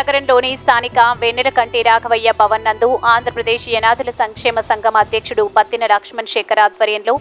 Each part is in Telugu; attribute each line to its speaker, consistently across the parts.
Speaker 1: నగరంలోని స్థానిక వెన్నెలకంటి రాఘవయ్య భవన్ నందు ఆంధ్రప్రదేశ్ యనాదుల సంక్షేమ సంఘం అధ్యక్షుడు పత్తిన లక్ష్మణ్ శేఖర్ ఆధ్వర్యంలో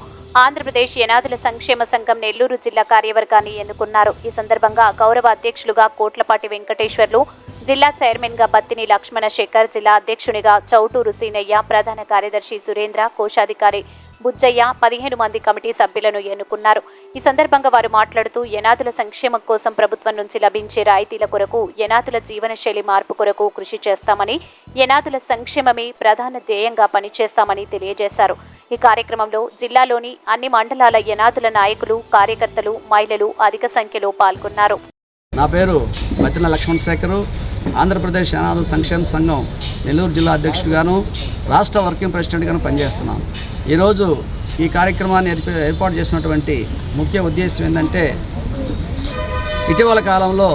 Speaker 1: ఆంధ్రప్రదేశ్ యనాదుల సంక్షేమ సంఘం నెల్లూరు జిల్లా కార్యవర్గాన్ని ఎన్నుకున్నారు. ఈ సందర్భంగా గౌరవ అధ్యక్షులుగా కోట్లపాటి వెంకటేశ్వర్లు జిల్లా చైర్మన్గా బత్తిని లక్ష్మణ శేఖర్ జిల్లా అధ్యక్షునిగా చౌటూరు సీనయ్య ప్రధాన కార్యదర్శి సురేంద్ర కోశాధికారి బుజ్జయ్య పదిహేను మంది కమిటీ సభ్యులను ఎన్నుకున్నారు. ఈ సందర్భంగా వారు మాట్లాడుతూ ఎనాదుల సంక్షేమం కోసం ప్రభుత్వం నుంచి లభించే రాయితీల కొరకు ఎనాదుల జీవనశైలి మార్పు కొరకు కృషి చేస్తామని ఎనాదుల సంక్షేమమే ప్రధాన ధ్యేయంగా పనిచేస్తామని తెలియజేశారు. ఈ కార్యక్రమంలో జిల్లాలోని అన్ని మండలాల యనాదుల నాయకులు కార్యకర్తలు మహిళలు అధిక సంఖ్యలో పాల్గొన్నారు.
Speaker 2: నా పేరు మతిన లక్ష్మణ్ శేఖరు ఆంధ్రప్రదేశ్ అనాథ సంక్షేమ సంఘం నెల్లూరు జిల్లా అధ్యక్షుడిగాను రాష్ట్ర వర్కింగ్ ప్రెసిడెంట్గాను పనిచేస్తున్నాను. ఈరోజు ఈ కార్యక్రమాన్ని ఏర్పాటు చేసినటువంటి ముఖ్య ఉద్దేశం ఏంటంటే ఇటీవల కాలంలో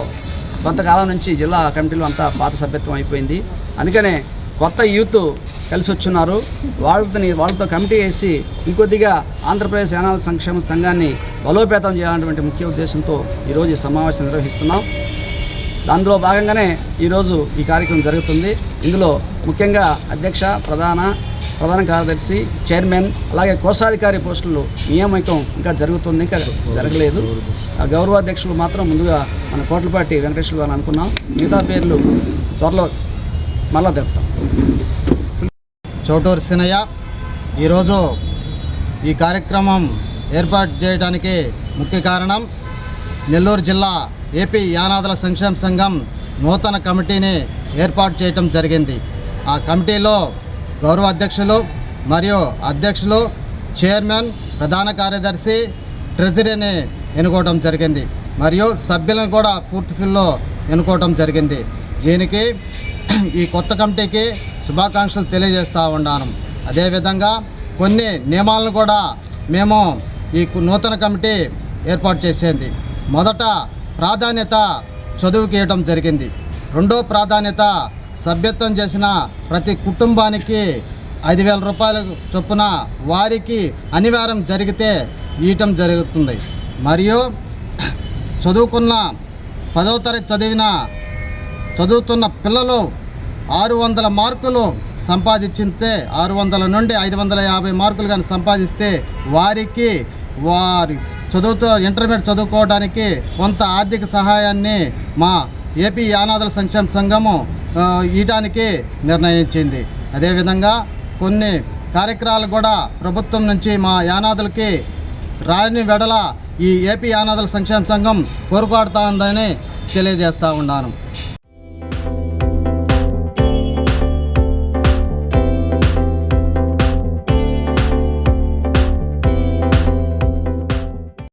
Speaker 2: కొంతకాలం నుంచి జిల్లా కమిటీలు అంతా పాత సభ్యత్వం అయిపోయింది. అందుకనే కొత్త యూత్ కలిసి వచ్చున్నారు వాళ్ళని వాళ్ళతో కమిటీ వేసి ఇంకొద్దిగా ఆంధ్రప్రదేశ్ యానాల సంక్షేమ సంఘాన్ని బలోపేతం చేయాలన్నటువంటి ముఖ్య ఉద్దేశంతో ఈరోజు ఈ సమావేశం నిర్వహిస్తున్నాం. దానిలో భాగంగానే ఈరోజు ఈ కార్యక్రమం జరుగుతుంది. ఇందులో ముఖ్యంగా అధ్యక్ష ప్రధాన ప్రధాన కార్యదర్శి చైర్మన్ అలాగే కోశాధికారి పోస్టులు నియామకం ఇంకా జరుగుతుంది. ఇంకా జరగలేదు. ఆ గౌరవాధ్యక్షులు మాత్రం ముందుగా మన కోట్లపాటి వెంకటేశ్వర గారు అనుకున్నాం. మిగతా పేర్లు త్వరలో మళ్ళా చెప్తాం
Speaker 3: చౌటూరు సినయ్య. ఈరోజు ఈ కార్యక్రమం ఏర్పాటు చేయడానికి ముఖ్య కారణం నెల్లూరు జిల్లా ఏపీ యానాదుల సంక్షేమ సంఘం నూతన కమిటీని ఏర్పాటు చేయటం జరిగింది. ఆ కమిటీలో గౌరవ అధ్యక్షులు మరియు అధ్యక్షులు చైర్మన్ ప్రధాన కార్యదర్శి ట్రెజరీని ఎన్నుకోవడం జరిగింది. మరియు సభ్యులను కూడా పూర్తి ఫిల్లో ఎన్నుకోవడం జరిగింది. దీనికి ఈ కొత్త కమిటీకి శుభాకాంక్షలు తెలియజేస్తూ ఉన్నాను. అదేవిధంగా కొన్ని నియమాలను కూడా మేము ఈ నూతన కమిటీ ఏర్పాటు చేసేది. మొదట ప్రాధాన్యత చదువుకి ఇవ్వడం జరిగింది. రెండో ప్రాధాన్యత సభ్యత్వం చేసిన ప్రతి కుటుంబానికి ఐదు వేల రూపాయల చొప్పున వారికి అనివార్యం జరిగితే ఇవ్వటం జరుగుతుంది. మరియు చదువుకున్న పదవ తరగతి చదివిన చదువుతున్న పిల్లలు ఆరు వందల మార్కులు సంపాదించితే ఆరు వందల నుండి ఐదు వందల యాభై మార్కులు కానీ సంపాదిస్తే వారికి వారి చదువుతో ఇంటర్మీడియట్ చదువుకోవడానికి కొంత ఆర్థిక సహాయాన్ని మా ఏపీ యానాదుల సంక్షేమ సంఘము ఇవ్వడానికి నిర్ణయించింది. అదేవిధంగా కొన్ని కార్యక్రమాలు కూడా ప్రభుత్వం నుంచి మా యానాదులకి రాని వెడల ఈ ఏపీ యానాదుల సంక్షేమ సంఘం కోరుకోడుతా ఉందని తెలియజేస్తూ ఉన్నాను.